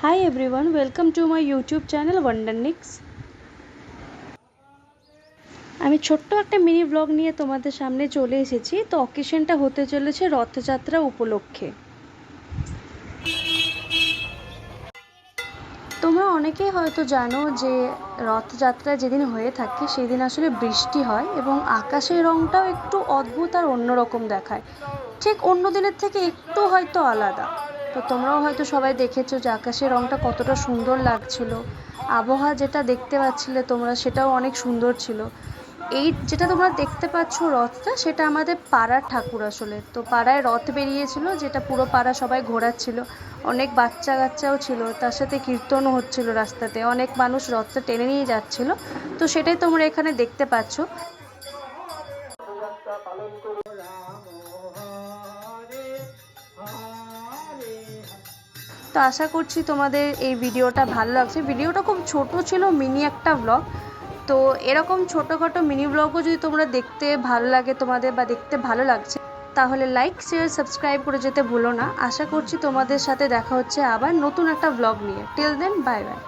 Hi everyone, welcome to my YouTube channel Wondernix. আমি ছোট্ট একটা মিনি ব্লগ নিয়ে তোমাদের সামনে চলে এসেছি। তো অকেশনটা হতে চলেছে রথযাত্রা উপলক্ষে। তোমরা অনেকেই হয়তো জানো যে রথযাত্রা যেদিন হয়ে থাকে সেদিন আসলে বৃষ্টি হয় এবং আকাশের রংটাও একটু অদ্ভুত আর অন্যরকম দেখায়। ঠিক অন্য দিনের থেকে একটু হয়তো আলাদা। তো তোমরাও হয়তো সবাই দেখেছ যে আকাশের রংটা কতটা সুন্দর লাগছিল। আবহাওয়া যেটা দেখতে পাচ্ছিলে তোমরা সেটাও অনেক সুন্দর ছিল। এই যেটা তোমরা দেখতে পাচ্ছ রথটা সেটা আমাদের পাড়ার ঠাকুর আসলে। তো পাড়ায় রথ বেরিয়েছিল, যেটা পুরো পাড়া সবাই ঘোরাচ্ছিল। অনেক বাচ্চা কাচ্চাও ছিল, তার সাথে কীর্তনও হচ্ছিল রাস্তাতে। অনেক মানুষ রথটা টেনে নিয়ে যাচ্ছিল। তো সেটাই তোমরা এখানে দেখতে পাচ্ছ। তো আশা করছি তোমাদের এই ভিডিওটা ভালো লাগছে। ভিডিওটা খুব ছোট ছিল, মিনি একটা ব্লগ তো এরকম ছোটোখাটো মিনি ব্লগও যদি তোমরা দেখতে ভালো লাগে তোমাদের বা দেখতে ভালো লাগছে, তাহলে লাইক শেয়ার সাবস্ক্রাইব করে যেতে ভুলো না। আশা করছি তোমাদের সাথে দেখা হচ্ছে আবার নতুন একটা ব্লগ নিয়ে। Till then bye bye